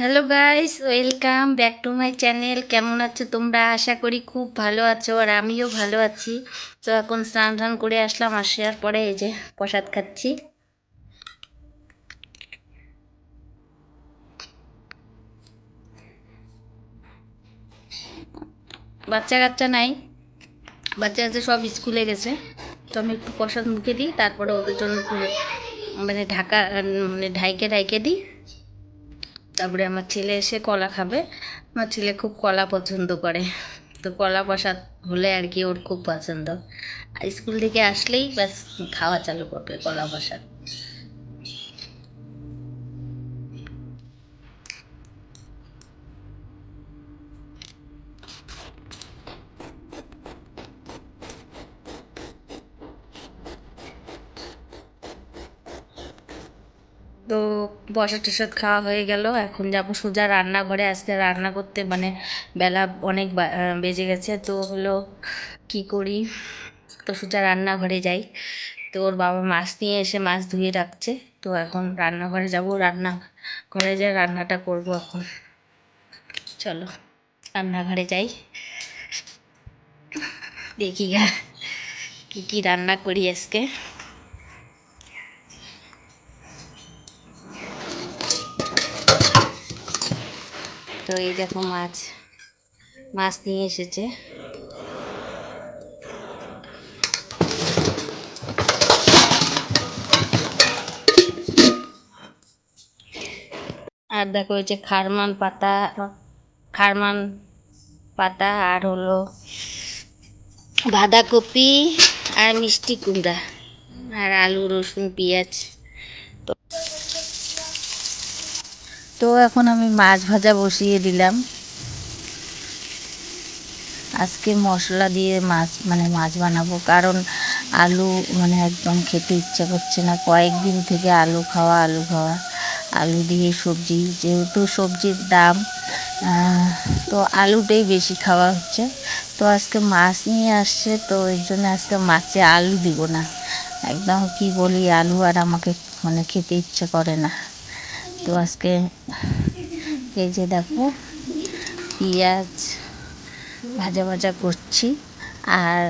Hello guys welcome back to my channel কেমন আছো তোমরা? আশা করি খুব ভালো আছো আর আমিও ভালো আছি। তো এখন স্নান টান করে আসলাম, আসার পরে এই যে প্রসাদ খাচ্ছি। বাচ্চা কাচ্চা নাই। বাচ্চা কাচ্চা সব স্কুলে গেছে। তো আমি একটু প্রসাদ মুখে দিই, তারপরে ওদের জন্য মানে ঢাকা মানে ঢাইকে ঢাইকে দিই। তারপরে আমার ছেলে এসে কলা খাবে। আমার ছেলে খুব কলা পছন্দ করে। তো কলা প্রসাদ হলে আর কি ওর খুব পছন্দ। স্কুল থেকে আসলেই ব্যাস খাওয়া চালু করবে কলা প্রসাদ। তো প্রসাদ টসাদ খাওয়া হয়ে গেল। এখন যাব সোজা রান্নাঘরে। আজকে রান্না করতে মানে বেলা অনেক বেজে গেছে। তো হলো কি করি? তো সোজা রান্নাঘরে যাই। তো ওর বাবা মাছ নিয়ে এসে মাছ ধুয়ে রাখছে। তো এখন রান্নাঘরে যাব। রান্না ঘরে যাই রান্নাটা করব এখন। চলো, রান্নাঘরে যাই। দেখি গা, কী কী রান্না করি আজকে। তো এই দেখো মাছ মাছ নিয়ে এসেছে। আর দেখো এই যে খারমান পাতা খারমান পাতা আর হলো বাঁধাকপি আর মিষ্টি কুমড়া আর আলু, রসুন, পেঁয়াজ তো তো এখন আমি মাছ ভাজা বসিয়ে দিলাম। আজকে মশলা দিয়ে মাছ মানে মাছ বানাবো, কারণ আলু মানে একদম খেতে ইচ্ছা করছে না। কয়েকদিন থেকে আলু খাওয়া আলু খাওয়া, আলু দিয়ে সবজি, যেহেতু সবজির দাম তো আলুটাই বেশি খাওয়া হচ্ছে। তো আজকে মাছ নিয়ে আসছে, তো এই জন্য আজকে মাছে আলু দিব না। একদম কি বলি, আলু আর আমাকে মানে খেতে ইচ্ছে করে না। তো আজকে এই যে দেখো, পেঁয়াজ ভাজা ভাজা করছি আর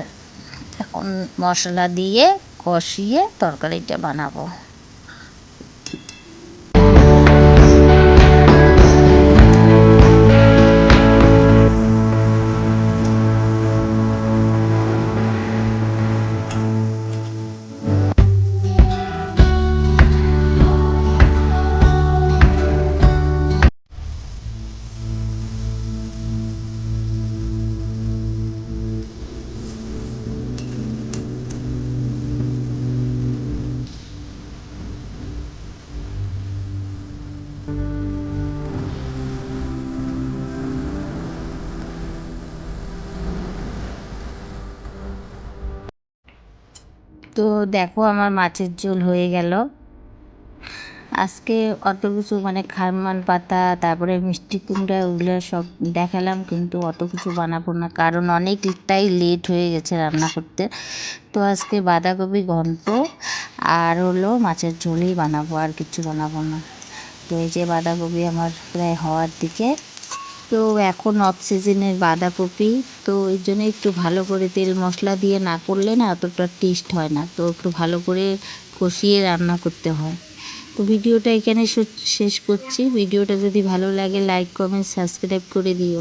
এখন মশলা দিয়ে কষিয়ে তরকারিটা বানাবো। তো দেখো আমার মাছের ঝোল হয়ে গেল। আজকে অত কিছু মানে খারমান পাতা, তারপরে মিষ্টি কুমড়া ওগুলো সব দেখালাম, কিন্তু অত কিছু বানাবো না, কারণ অনেকটাই লেট হয়ে গেছে রান্না করতে। তো আজকে বাঁধাকপি ঘন্ট আর হলো মাছের ঝোলই বানাবো, আর কিছু বানাবো না। তো এই যে বাঁধাকপি আমার প্রায় হওয়ার দিকে। তো এখন অফ সিজনের বাঁধাকপি, তো এই জন্য একটু ভালো করে তেল মশলা দিয়ে না করলে না অতটা টেস্ট হয় না। তো একটু ভালো করে কষিয়ে রান্না করতে হয়। তো ভিডিওটা এখানে শেষ করছি। ভিডিওটা যদি ভালো লাগে লাইক কমেন্ট সাবস্ক্রাইব করে দিও।